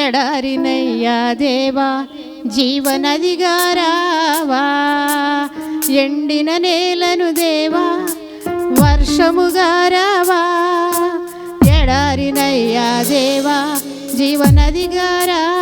ఎడారినయ్యా దేవా జీవనదిగా రావా ఎండిన నేలను దేవా వర్షముగా రావా. ఎడారినయ్యా దేవా జీవనదిగా రావా